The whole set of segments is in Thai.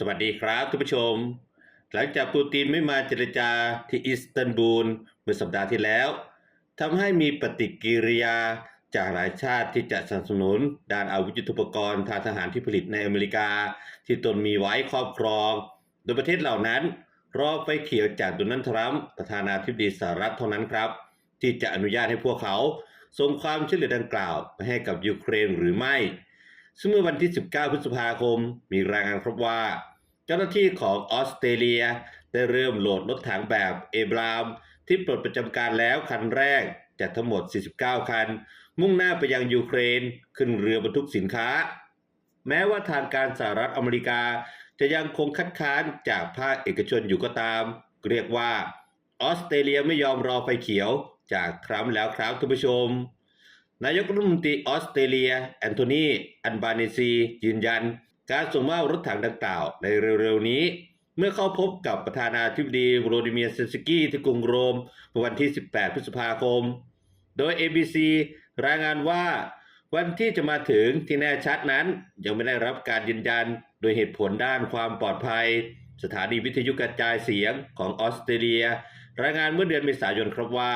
สวัสดีครับทุกผู้ชม หลังจากปูตินไม่มาเจรจาที่อิสตันบูลเมื่อสัปดาห์ที่แล้วทำให้มีปฏิกิริยาจากหลายชาติที่จะสนับสนุนด้านอาวุธยุทโธปกรณ์ทางทหารที่ผลิตในอเมริกา ที่ตนมีไว้ครอบครอง โดยประเทศเหล่านั้น รอไฟเขียวจากโดนัลด์ทรัมป์ประธานาธิบดีสหรัฐเท่านั้นครับ ที่จะอนุญาตให้พวกเขาส่งความช่วยเหลือดังกล่าวไปให้กับยูเครนหรือไม่ ซึ่งเมื่อวันที่ 19 พฤษภาคม มีรายงานครับว่า เจ้าหน้าที่ของออสเตรเลีย ได้เริ่มโหลดรถถังแบบเอบราม ที่ปลดประจำการแล้วคันแรกจากทั้งหมด 49 คัน มุ่งหน้าไปยังยูเครนขึ้นเรือบรรทุกสินค้า แม้ว่าทางการสหรัฐอเมริกา จะยังคงคัดค้านจากภาคเอกชนอยู่ก็ตาม เรียกว่าออสเตรเลียไม่ยอมรอไฟเขียวจากทรัมป์แล้วครับท่านผู้ชม นายกรัฐมนตรีออสเตรเลีย แอนโทนี อันบาเนซี ยืนยัน การส่งมอบรถถังดังกล่าวในเร็วๆนี้ เมื่อเข้าพบกับประธานาธิบดีโวโลดิเมียร์เซนสกี้ที่กรุงโรมเมื่อวันที่ 18 พฤษภาคม โดย ABC รายงานว่าวันที่จะมาถึงที่แน่ชัดนั้น ยังไม่ได้รับการยืนยันโดยเหตุผลด้านความปลอดภัย สถานีวิทยุกระจายเสียงของออสเตรเลีย รายงานเมื่อเดือนเมษายนครับว่า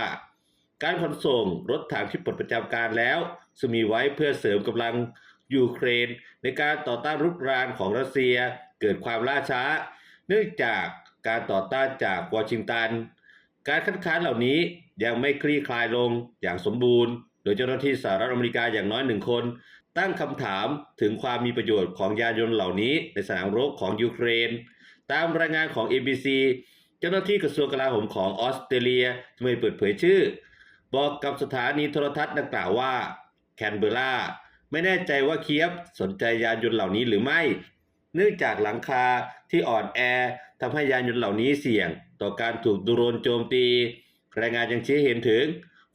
การขนส่งรถถังที่ปลดประจำการแล้วซึ่งมีไว้เพื่อเสริมกำลัง ยูเครน ในการต่อต้านรุกรานของรัสเซียเกิดความล่าช้า เนื่องจากการต่อต้านจากวอชิงตัน การคัดค้านเหล่านี้ยังไม่คลี่คลายลงอย่างสมบูรณ์ โดยเจ้าหน้าที่สหรัฐอเมริกาอย่างน้อยหนึ่งคน ตั้งคำถามถึงความมีประโยชน์ของยานยนต์เหล่านี้ในสนามรบของยูเครน ตามรายงานของ ABC เจ้าหน้าที่กระทรวงกลาโหมของออสเตรเลียที่ไม่เปิดเผยชื่อ บอกกับสถานีโทรทัศน์ดังกล่าวว่าแคนเบรา ไม่แน่ใจว่าเคียฟสนใจยานยนต์เหล่านี้หรือไม่ เนื่องจากหลังคาที่อ่อนแอทำให้ยานยนต์เหล่านี้เสี่ยง ต่อการถูกโดรนโจมตี รายงานยังชี้เห็นถึง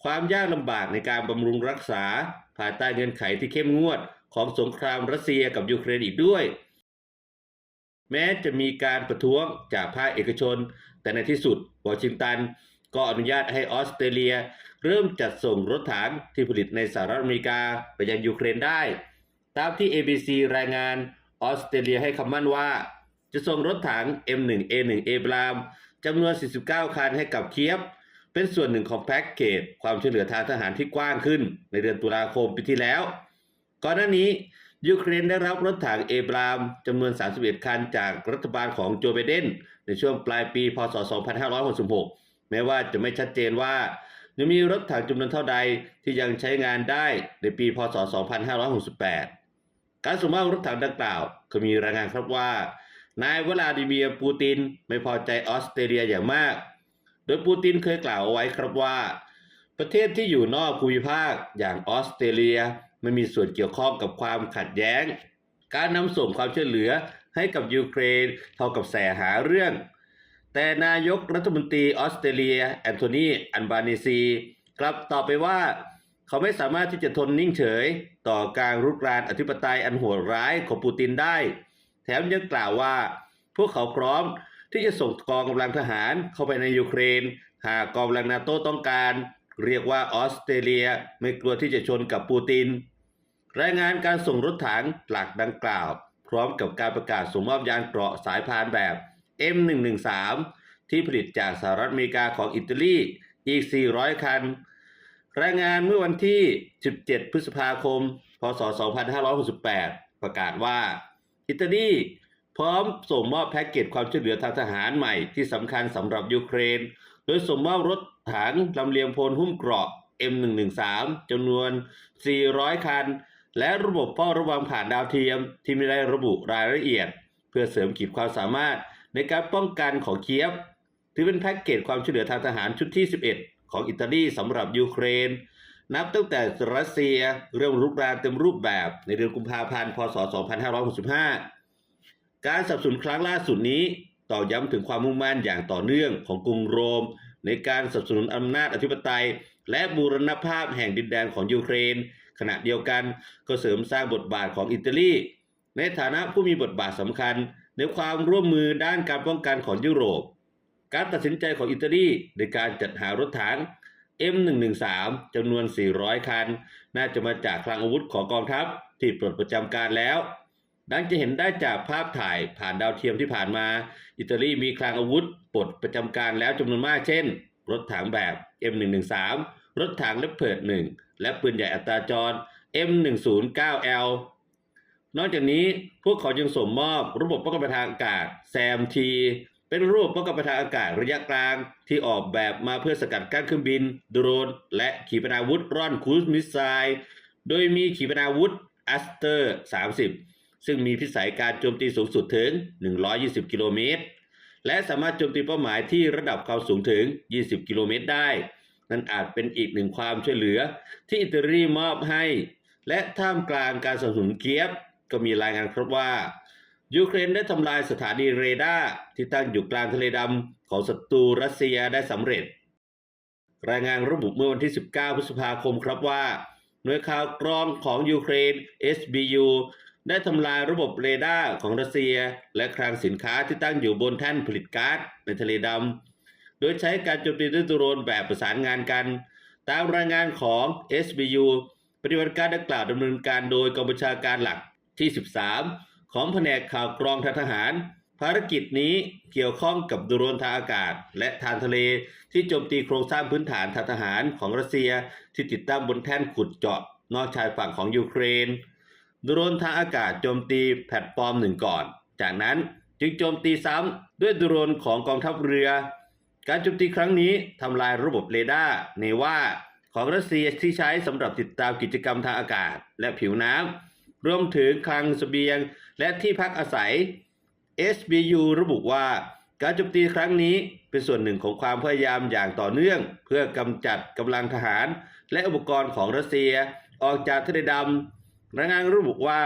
ความยากลำบากในการบำรุงรักษาภายใต้เงื่อนไขที่เข้มงวดของสงครามรัสเซียกับยูเครนอีกด้วย แม้จะมีการประท้วงจากภาคเอกชน แต่ในที่สุดวอชิงตัน ก็อนุญาตให้ออสเตรเลีย เริ่มจัดส่งรถถังที่ผลิตในสหรัฐอเมริกาไปยังยูเครนได้ ตามที่ ABC รายงานออสเตรเลียให้คำมั่นว่า จะส่งรถถัง M1A1 เอบรามจำนวน 49 คันให้กับเคียฟเป็นส่วนหนึ่งของแพ็กเกจความช่วยเหลือทางทหารที่กว้างขึ้น ในเดือนตุลาคมปีที่แล้ว ก่อนหน้านี้ยูเครนได้รับรถถังเอบรามจำนวน 31 คันจากรัฐบาลของโจไบเดนในช่วงปลายปี พศ 2566 แม้ว่าจะไม่ชัดเจนว่ายังมีรถถังจำนวนเท่าใดที่ยังใช้งานได้ในปีพศ 2568 การส่งมอบรถถังดังกล่าวก็มีรายงานครับว่า นายวลาดิเมียร์ปูตินไม่พอใจออสเตรเลียอย่างมาก โดยปูตินเคยกล่าวเอาไว้ครับว่า ประเทศที่อยู่นอกภูมิภาคอย่างออสเตรเลียไม่มีส่วนเกี่ยวข้องกับความขัดแย้ง การนำส่งความช่วยเหลือให้กับยูเครนเท่ากับแสหาเรื่อง แต่นายกรัฐมนตรีออสเตรเลียแอนโทนีอันบานีซีกลับตอบไปว่า เขาไม่สามารถที่จะทนนิ่งเฉย ต่อการรุกรานอธิปไตยอันโหดร้ายของปูตินได้ แถมยังกล่าวว่า พวกเขาพร้อมที่จะส่งกองกำลังทหารเข้าไปในยูเครน หากกองกำลังนาโต้ต้องการ เรียกว่าออสเตรเลียไม่กลัวที่จะชนกับปูติน รายงานการส่งรถถังหลักดังกล่าว พร้อมกับการประกาศส่งมอบยานเกราะสายพานแบบ M113 ที่ผลิตจากสหรัฐอเมริกาของอิตาลีอีก 400 คัน รายงานเมื่อวันที่ 17 พฤษภาคม พศ 2568 ประกาศว่า อิตาลีพร้อมส่งมอบแพ็กเกจความช่วยเหลือทางทหารใหม่ที่สำคัญสำหรับยูเครน โดยส่งมอบรถถังลำเลียงพลหุ้มเกราะ M113 จำนวน 400 คัน และระบบเฝ้าระวังผ่านดาวเทียมที่ไม่ได้ระบุรายละเอียด เพื่อเสริมขีดความสามารถ ในการป้องกันของเคียฟถือเป็นแพ็กเกจความช่วยเหลือทางทหารชุดที่ 11 ของอิตาลีสำหรับยูเครน นับตั้งแต่รัสเซียเริ่มรุกรานเต็มรูปแบบในเดือนกุมภาพันธ์พศ 2565 การสนับสนุนครั้งล่าสุดนี้ต่อย้ำถึงความมุ่งมั่นอย่างต่อเนื่องของกรุงโรม ในการสนับสนุนอำนาจอธิปไตย และบูรณภาพแห่งดินแดนของยูเครน ขณะเดียวกันก็เสริมสร้างบทบาทของอิตาลี ในฐานะผู้มีบทบาทสำคัญ ในความร่วมมือด้านการป้องกันของยุโรป การตัดสินใจของอิตาลีในการจัดหารถถัง M113 จำนวน 400 คัน น่าจะมาจากคลังอาวุธของกองทัพที่ปลดประจำการแล้ว ดังจะเห็นได้จากภาพถ่ายผ่านดาวเทียมที่ผ่านมา อิตาลีมีคลังอาวุธปลดประจำการแล้วจำนวนมากเช่น รถถังแบบ M113 รถถังเลปเพิร์ด1และปืนใหญ่อัตราจร M109L นอกจากนี้พวกเขายังส่งมอบระบบป้องกันทางอากาศแซมทีเป็นระบบป้องกันทางอากาศระยะกลาง ที่ออกแบบมาเพื่อสกัดกั้นเครื่องบิน โดรน และขีปนาวุธร่อนครูซมิสไซล์โดยมีขีปนาวุธอัสเตอร์ 30 ซึ่งมีพิสัยการโจมตีสูงสุดถึง 120 กิโลเมตร และสามารถโจมตีเป้าหมายที่ระดับความสูงถึง 20 กิโลเมตรได้ นั่นอาจเป็นอีกหนึ่งความช่วยเหลือที่อิตาลีมอบให้ และท่ามกลางการสนับสนุนเกียฟ ก็มีรายงานครับว่ายูเครนได้ทำลายสถานีเรดาร์ที่ตั้งอยู่กลางทะเลดำของศัตรูรัสเซียได้สำเร็จ รายงานระบุเมื่อวันที่ 19 พฤษภาคมครับว่า หน่วยข่าวกรองของยูเครน SBU ได้ทำลายระบบเรดาร์ของรัสเซีย และคลังสินค้าที่ตั้งอยู่บนแท่นผลิตก๊าซในทะเลดำ โดยใช้การโจมตีด้วยโดรนแบบประสานงานกัน ตามรายงานของ SBU ปฏิบัติการดังกล่าวดำเนินการโดยกองบัญชาการหลัก ที่ 13 ของแผนกข่าวกรองทางทหาร ภารกิจนี้เกี่ยวข้องกับโดรนทางอากาศ และทางทะเล ที่โจมตีโครงสร้างพื้นฐานทางทหารของรัสเซียที่ติดตั้งบนแท่นขุดเจาะ นอกชายฝั่งของยูเครนโดรนทางอากาศโจมตีแพลตฟอร์มหนึ่งก่อน จากนั้นจึงโจมตีซ้ำด้วยโดรนของกองทัพเรือ การโจมตีครั้งนี้ทำลายระบบเรดาร์เนว่าของรัสเซียที่ใช้สำหรับติดตามกิจกรรมทางอากาศและผิวน้ำ รวมถึงคลังเสบียง และที่พักอาศัย SBU ระบุว่าการโจมตีครั้งนี้เป็นส่วนหนึ่งของความพยายามอย่างต่อเนื่อง เพื่อกำจัดกำลังทหาร และอุปกรณ์ของรัสเซีย ออกจากทะเลดำรายงานระบุว่า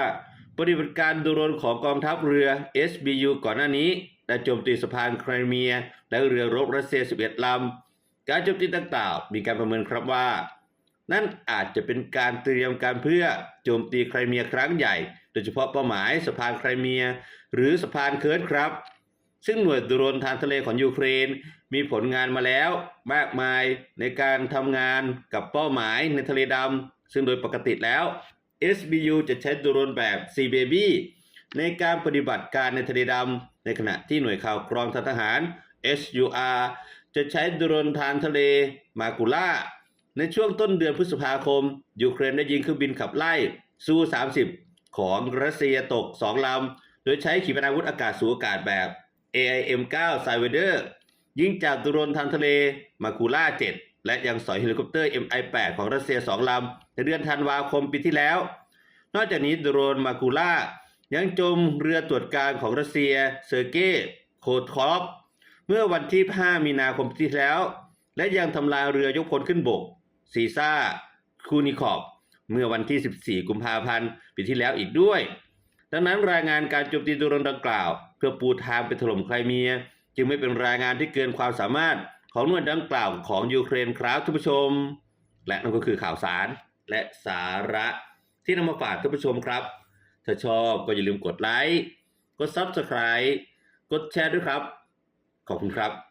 ปฏิบัติการโดรนของกองทัพเรือ SBU ก่อนหน้านี้ได้โจมตีสะพานไครเมีย และเรือรบรัสเซีย 11ลำการโจมตีต่างๆมีการประเมินครับว่า นั่นอาจจะเป็นการเตรียมการเพื่อโจมตีไครเมียครั้งใหญ่ โดยเฉพาะเป้าหมายสะพานไครเมีย หรือสะพานเคิร์ดครับ ซึ่งหน่วยโดรนทางทะเลของยูเครน มีผลงานมาแล้วมากมายในการทำงานกับเป้าหมายในทะเลดำซึ่งโดยปกติแล้ว SBU จะใช้โดรนแบบ Sea Baby ในการปฏิบัติการในทะเลดำในขณะที่หน่วยข่าวกรองทางทหาร SUR จะใช้โดรนทางทะเลมากุล่า ในช่วงต้นเดือนพฤษภาคม ยูเครนได้ยิงเครื่องบินขับไล่ซู30 ของรัสเซียตก 2 ลำ โดยใช้ขีปนาวุธอากาศสูงอากาศแบบ AIM-9 s i w a d e r ยิงจากโดรนทางทะเลมาคูล่า 7 และยังสอยเฮลิคอปเตอร์ MI-8 ของรัสเซีย 2 ลำ ในเดือนธันวาคมปีที่แล้ว นอกจากนี้โดรนมาคูล่า ยังจมเรือตรวจการของรัสเซียเซอร์เกย์โคทอฟเมื่อวันที่ 5 มีนาคมปีที่แล้ว และยังทำลายเรือยกพลขึ้นบก ซีซ่าคูนิคอฟเมื่อวันที่ 14 กุมภาพันธ์ปีที่แล้วอีกด้วย ดังนั้นรายงานการโจมตีโดรนดังกล่าว เพื่อปูทางไปถล่มไครเมีย จึงไม่เป็นรายงานที่เกินความสามารถของหน่วยดังกล่าวของยูเครนครับท่านผู้ชม และนั่นก็คือข่าวสารและสาระที่นำมาฝากท่านผู้ชมครับ ถ้าชอบก็อย่าลืมกดไลค์ กด Subscribe กดแชร์ด้วยครับ ขอบคุณครับ